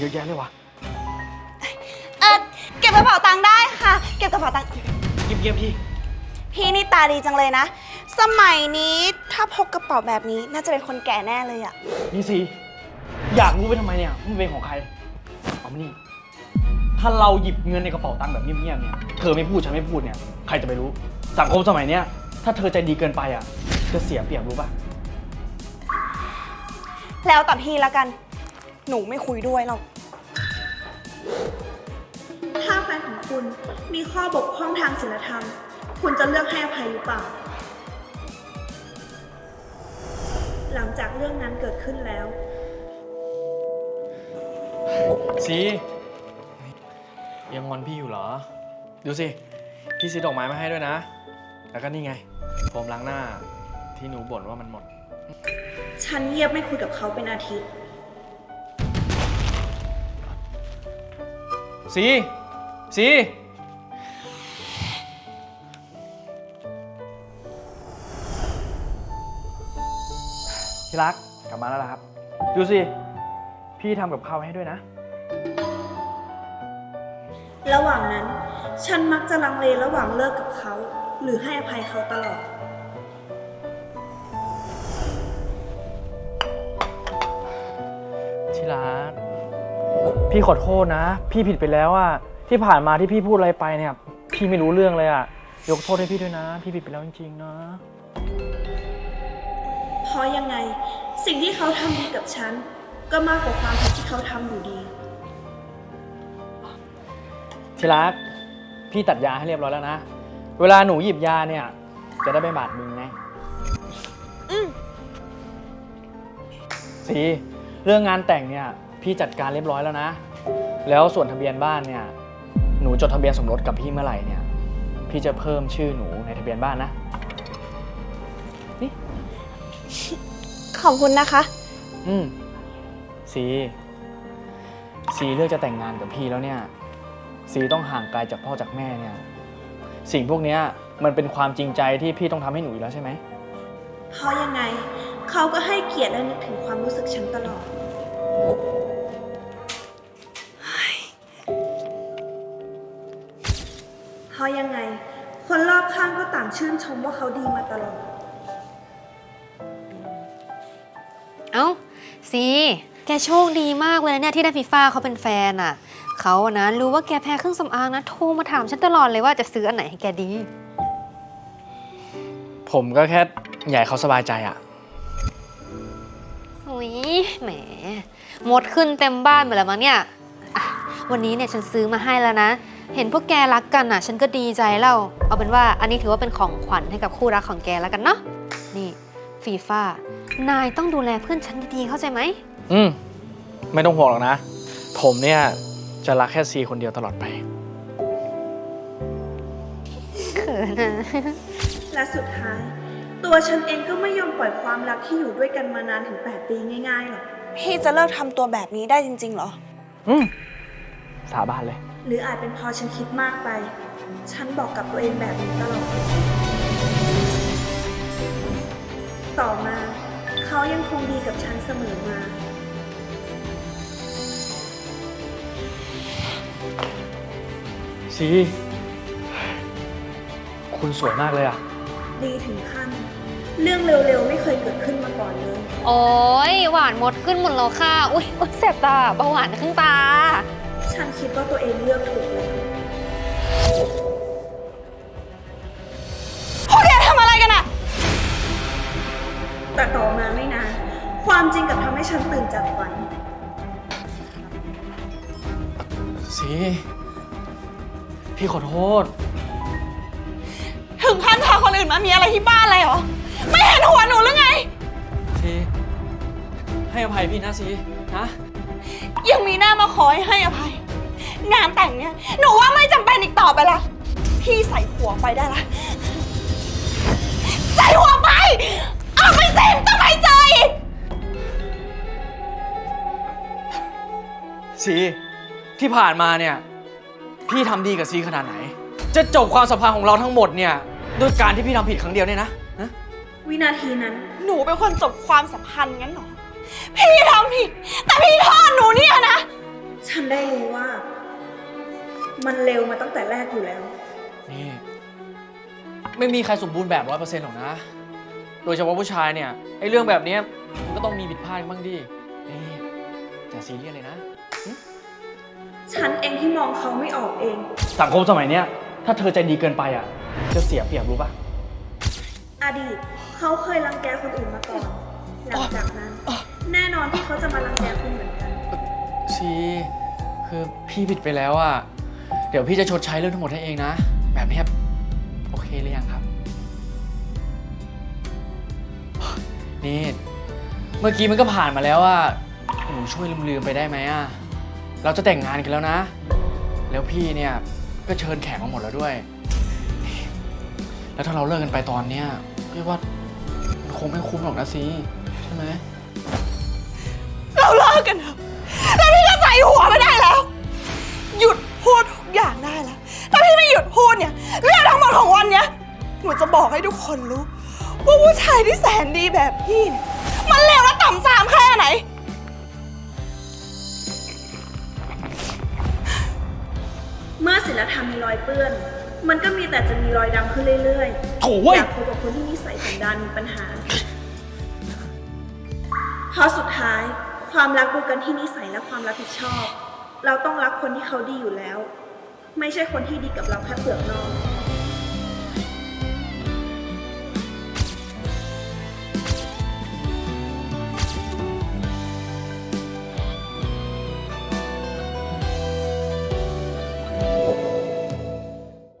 เยอะแยะเลยวะเออเก็บกระเป๋าตังค์ได้ค่ะ เก็บกระเป๋าตังค์เงียบๆพี่พี่นี่ตาดีจังเลยนะ สมัยนี้ถ้าพกกระเป๋าแบบนี้น่าจะเป็นคนแก่แน่เลยอะนี่สิอยากรู้ไปทำไมเนี่ยมันเป็นของใครเอามานี่ถ้าเราหยิบเงินในกระเป๋าตังค์แบบเงียบๆเนี่ยเธอไม่พูดฉันไม่พูดเนี่ยใครจะไปรู้ สังคมสมัยเนี้ยถ้าเธอใจดีเกินไปอะจะเสียเปรียบรู้ป่ะแล้วแต่พี่ละกัน หนูไม่คุยด้วยหรอก ถ้าแฟนของคุณมีข้อบกพร่องทางศีลธรรม คุณจะเลือกให้อภัยหรือเปล่า หลังจากเรื่องนั้นเกิดขึ้นแล้ว ซียังงอนพี่อยู่เหรอ ดูสิ พี่ซื้อดอกไม้มาให้ด้วยนะ แล้วก็นี่ไงโฟมล้างหน้าที่หนูบ่นว่ามันหมด ฉันเงียบไม่คุยกับเขาเป็นอาทิตย์ ซีซีที่รักกลับมาแล้วล่ะครับ ดูสิ พี่ทำกับข้าวให้ด้วยนะ ระหว่างนั้น ฉันมักจะลังเลระหว่างเลิกกับเขา หรือให้อภัยเขาตลอด ที่รัก พี่ขอโทษนะ พี่ผิดไปแล้วอะที่ผ่านมาที่พี่พูดอะไรไปเนี่ย พี่ไม่รู้เรื่องเลยอะยกโทษให้พี่ด้วยนะ พี่ผิดไปแล้วจริงๆนะ เพราะยังไงสิ่งที่เขาทำดีกับฉัน ก็มากกว่าความผิดที่เขาทำอยู่ดี ที่รักพี่ตัดยาให้เรียบร้อยแล้วนะ เวลาหนูหยิบยาเนี่ย จะได้ไม่บาดมือไงอืมสีเรื่องงานแต่งเนี่ย พี่จัดการเรียบร้อยแล้วนะ แล้วส่วนทะเบียนบ้านเนี่ย หนูจดทะเบียนสมรสกับพี่เมื่อไหร่เนี่ย พี่จะเพิ่มชื่อหนูในทะเบียนบ้านนะขอบคุณนะคะ อืมสีสีเลือกจะแต่งงานกับพี่แล้วเนี่ยสีต้องห่างไกลจากพ่อจากแม่เนี่ย สิ่งพวกเนี้ยมันเป็นความจริงใจที่พี่ต้องทำให้หนูอยู่แล้วใช่ไหม เพราะยังไงเขาก็ให้เกียรติและนึกถึงความรู้สึกฉันตลอด ราะยังไง คนรอบข้างก็ต่างชื่นชมว่าเขาดีมาตลอด เอ้าซีแกโชคดีมากเลยนะเนี่ยที่ได้ฟีฟ่าเขาเป็นแฟนอะ เขาอะนะรู้ว่าแกแพ้เครื่องสำอางนะโทรมาถามฉันตลอดเลยว่าจะซื้ออันไหนให้แกดี ผมก็แค่อยากให้เขาสบายใจอะอุ้ยแหมหมดขึ้นเต็มบ้านหมดแล้วมั้งเนี่ยอะวันนี้เนี่ยฉันซื้อมาให้แล้วนะ เห็นพวกแกรักกันอะ ฉันก็ดีใจแล้ว เอาเป็นว่าอันนี้ถือว่าเป็นของขวัญให้กับคู่รักของแกแล้วกันเนาะ นี่ฟีฟ่านายต้องดูแลเพื่อนฉันดีๆ เข้าใจไหม อืม ไม่ต้องห่วงหรอกนะ ผมเนี่ยจะรักแค่ซีคนเดียวตลอดไป เขินอะและสุดท้าย ตัวฉันเองก็ไม่ยอมปล่อยความรักที่อยู่ด้วยกันมานานถึง 8 ปีง่ายๆหรอก พี่จะเลิกทำตัวแบบนี้ได้จริงๆเหรอ อืม สาบานเลย หรืออาจเป็นเพราะฉันคิดมากไป ฉันบอกกับตัวเองแบบนี้ตลอด ต่อมา เขายังคงดีกับฉันเสมอมา ซี คุณสวยมากเลยอะดีถึงขั้น เรื่องเร็วๆ ไม่เคยเกิดขึ้นมาก่อนเลย โอ้ยหวานหมดขึ้นหมดแล้วค่ะ อุ้ยอุ๊ยแสบตาเบาหวานขึ้นตา ฉันคิดว่าตัวเองเลือกถูกแล้วพวกแกทำอะไรกันอะแต่ต่อมาไม่นานความจริงกลับทำให้ฉันตื่นจากฝันซีพี่ขอโทษ ถึงขั้นพาคนอื่นมามีอะไรที่บ้านเลยเหรอ ไม่เห็นหัวหนูหรือไงซีให้อภัยพี่นะซีนะ ยังมีหน้ามาขอให้ให้อภัย งานแต่งเนี่ย หนูว่าไม่จำเป็นอีกต่อไปละ พี่ใส่หัวไปได้ละ ใส่หัวไป เอาไปเซ็นต้องไปเจออีกซีที่ผ่านมาเนี่ย พี่ทำดีกับซีขนาดไหน จะจบความสัมพันธ์ของเราทั้งหมดเนี่ยด้วยการที่พี่ทำผิดครั้งเดียวเนี่ยนะนะวินาทีนั้น หนูเป็นคนจบความสัมพันธ์งั้นเหรอ พี่ทำผิด แต่พี่โทษหนูเนี่ยนะ ฉันได้รู้ว่า มันเร็วมาตั้งแต่แรกอยู่แล้ว นี่ ไม่มีใครสมบูรณ์แบบร้อยเปอร์เซ็นต์หรอกนะ โดยเฉพาะผู้ชายเนี่ยไอ้เรื่องแบบเนี้ยมันก็ต้องมีผิดพลาดบ้างดินี่อย่าซีเรียสเลยนะ ฉันเองที่มองเขาไม่ออกเอง สังคมสมัยเนี้ยถ้าเธอใจดีเกินไปอะ จะเสียเปรียบรู้ปะอดีตเขาเคยรังแกคนอื่นมาก่อน หลังจากนั้น แน่นอนที่เขาจะมารังแกคุณเหมือนกัน ซีคือพี่ผิดไปแล้วอะ เดี๋ยวพี่จะชดใช้เรื่องทั้งหมดให้เองนะ แบบนี้โอเคหรือยังครับ นี่ เมื่อกี้มันก็ผ่านมาแล้วอะหนูช่วยลืมๆไปได้ไหมอะเราจะแต่งงานกันแล้วนะ แล้วพี่เนี่ยก็เชิญแขกมาหมดแล้วด้วย แล้วถ้าเราเลิกกันไปตอนเนี้ยพี่ว่ามันคงไม่คุ้มหรอกนะซีใช่ไหมเราเลิกกันเถอะ จะบอกให้ทุกคนรู้ ว่าผู้ชายที่แสนดีแบบพี่เนี่ยมันเลวและต่ำทรามแค่ไหน เมื่อศีลธรรมมีรอยเปื้อน มันก็มีแต่จะมีรอยดำขึ้นเรื่อยๆโถ่เว้ย อยากคบกับคนที่นิสัยสันดานมีปัญหา เพราะสุดท้ายความรักดูกันที่นิสัยและความรับผิดชอบ เราต้องรักคนที่เขาดีอยู่แล้ว ไม่ใช่คนที่ดีกับเราแค่เปลือกนอก